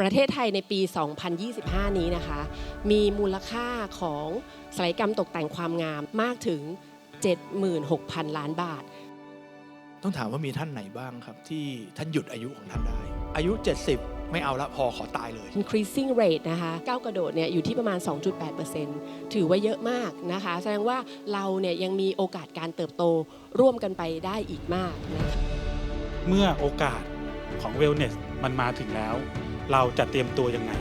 ประเทศไทยในปี 2025 นี้นะคะ มีมูลค่าของศัลยกรรมตกแต่งความงามมากถึง 76,000 ล้านบาท ต้องถามว่ามีท่านไหนบ้างครับ ที่ท่านหยุดอายุของท่านได้ อายุ 70 ไม่เอาละพอขอตายเลย increasing rate นะคะก้าวกระโดดเนี่ยอยู่ที่ประมาณ 2.8%ถือว่าเยอะมากนะคะ แสดงว่าเราเนี่ยยังมีโอกาสการเติบโตร่วมกันไปได้อีกมากนะคะเมื่อโอกาสของ wellness มันมาถึงแล้ว เราจะเตรียมตัวยังไง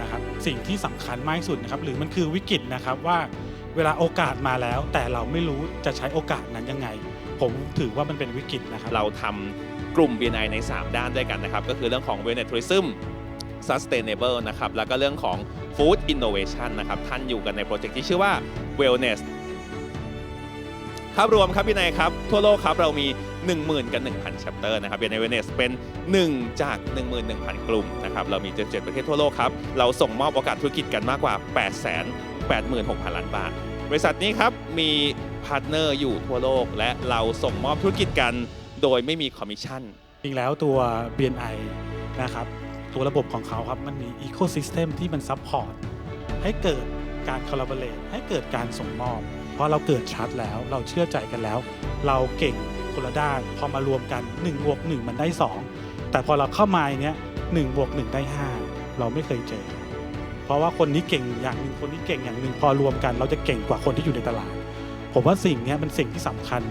นะครับสิ่งที่สำคัญมากที่สุดนะครับหรือมันคือวิกฤตนะครับว่าเวลาโอกาสมาแล้ว แต่เราไม่รู้จะใช้โอกาสนั้นยังไง ผมถือว่ามันเป็นวิกฤตนะครับเราทำกลุ่ม BNI ใน 3 ด้านด้วยกันนะครับก็คือเรื่องของ Wellness Tourism Sustainable นะครับแล้วก็เรื่องของ Food Innovation นะครับท่านอยู่กันในโปรเจกต์ที่ชื่อว่า Wellness ครับรวมครับ BNI ครับ ทั่วโลกครับเรามี 10,000 กับ 1,000 chapter นะครับ BNI Wellness เป็น 1 จาก 11,000 กลุ่มนะครับเรามี 77 ประเทศทั่วโลกครับ เราส่งมอบโอกาสธุรกิจกันมากกว่า 886,000 ล้านบาท บริษัทนี้ครับ มีพาร์ทเนอร์อยู่ทั่วโลก และเราส่งมอบธุรกิจกันโดยไม่มีคอมมิชชั่น จริงแล้วตัว BNI นะครับตัวระบบของเขาครับ มันมี Ecosystem ที่มันซัพพอร์ตให้เกิดการ collaborate ให้เกิดการส่งมอบ เพราะเราเกิดชัดแล้ว เราเชื่อใจกันแล้ว เราเก่ง คนละด้าน พอมารวมกัน1บวก1มันได้ 2 แต่พอเราเข้ามาอย่างเนี้ย1บวก1ได้ 5 เราไม่เคยเจอ เพราะว่าคนนี้เก่งอย่างหนึ่งคนนี้เก่งอย่างหนึ่งพอรวมกัน เราจะเก่งกว่าคนที่อยู่ในตลาด ผมว่าสิ่งนี้เป็นสิ่งที่สำคัญ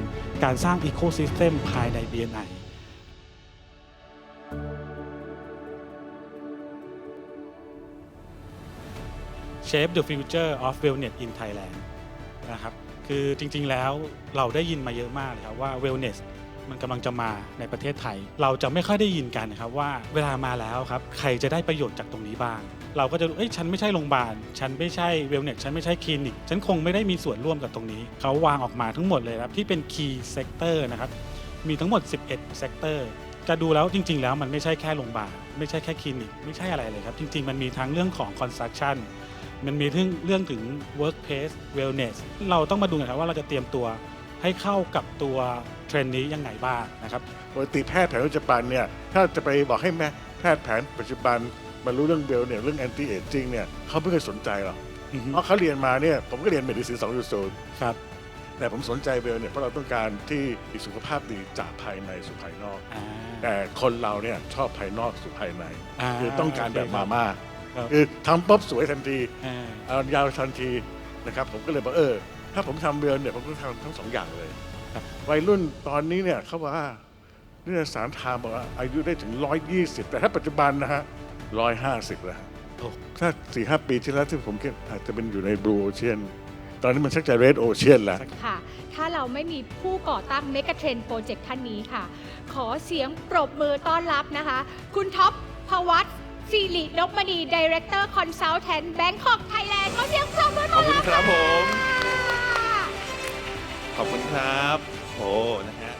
การสร้าง Ecosystem ภายใน BNI Shape the Future of Wellness in Thailand นะครับคือจริงๆแล้วเราได้ยินมาเยอะมากเลยครับว่า Wellness มันกำลังจะมาในประเทศไทย เราจะไม่ค่อยได้ยินกันนะครับว่าเวลามาแล้วครับใครจะได้ประโยชน์จากตรงนี้บ้าง เราก็จะรู้เอ้ยฉันไม่ใช่โรงพยาบาล ฉันไม่ใช่ Wellness ฉันไม่ใช่คลินิก ฉันคงไม่ได้มีส่วนร่วมกับตรงนี้ เขาวางออกมาทั้งหมดเลยครับที่เป็น Key Sector นะครับมีทั้งหมด 11 Sector จะดูแล้วจริง ๆ แล้วมันไม่ใช่แค่โรงพยาบาลไม่ใช่แค่คลินิกไม่ใช่อะไรเลยครับ จริง ๆ มันมีทั้งเรื่องของ construction มันมีเรื่องเรื่องถึง workplace wellness เราต้องมาดูกันครับว่าเราจะเตรียมตัวให้เข้ากับตัวเทรนด์นี้ยังไงบ้างนะครับปกติแพทย์แผนปัจจุบันเนี่ยถ้าจะไปบอกให้แม่แพทย์แผนปัจจุบันมารู้เรื่องเบลเนี่ยเรื่องแอนตี้เอจจิ้งเนี่ยเขาไม่เคยสนใจหรอกอือฮึเพราะเขาเรียนมาเนี่ยผมก็เรียนเมดิซิน2.0 ครับ แต่ผมสนใจเบลเนี่ยเพราะเราต้องการที่มีสุขภาพดีจากภายในสู่ภายนอก อ่า แต่คนเราเนี่ยชอบภายนอกสู่ภายใน อ่าคือต้องการแบบโอเคครับมาม่าครับ คือทำปุ๊บสวยทันทีอ่า เอายาวทันทีนะครับ ผมก็เลยบอกเออ ถ้าผมทำเบลเนี่ยผมต้องทำทั้งสองอย่างเลยครับ วัยรุ่นตอนนี้เนี่ยเขาบอกว่านิตยสารไทม์บอกว่าอายุได้ถึง 120 แต่ถ้าปัจจุบันนะฮะ 150 แล้ว โอ้ ถ้า4-5ปีที่แล้วที่ผมคิดอาจจะเป็นอยู่ในบลูโอเชียน ตอนนี้มันชักจะเรดโอเชียนแล้ว ค่ะ ถ้าเราไม่มีผู้ก่อตั้ง Mega Trend Project ท่านนี้ค่ะ ขอเสียงปรบมือต้อนรับนะคะ คุณท็อปพวัตสิรินพมณี Director Consultant Bangkok Thailand ขอเสียงปรบมือขต้ออบนคุรัณบครับผม ค่ะ ขอบคุณครับ โอ้ นะฮะ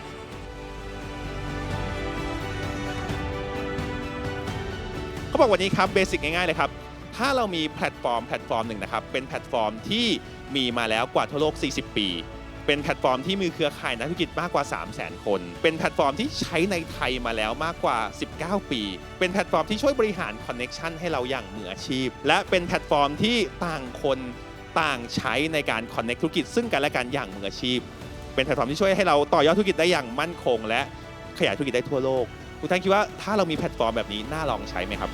เขาบอกวันนี้ครับเบสิกง่ายๆเลยครับ ถ้าเรามีแพลตฟอร์มแพลตฟอร์มหนึ่งนะครับ เป็นแพลตฟอร์มที่มีมาแล้วกว่าทั่วโลก 40 ปี เป็นแพลตฟอร์มที่มีเครือข่ายนักธุรกิจมากกว่า 3 0 0 0 0 0 คน เป็นแพลตฟอร์มที่ใช้ในไทยมาแล้วมากกว่า 19 ปี เป็นแพลตฟอร์มที่ช่วยบริหารคอนเน็ชันให้เราอย่างมืออาชีพ และเป็นแพลตฟอร์มที่ต่างคนต่างใช้ในการคอนเน็กธุรกิจซึ่งกันและกันอย่างมืออาชีพ เป็นแพลตฟอร์มที่ช่วยให้เราต่อยอดธุรกิจได้อย่างมั่นคง และขยายธุรกิจได้ทั่วโลกทุกท่านคิดว่าถ้าเรามีแพลตฟอร์มแบบนี้น่าลองใช้ไหมครับ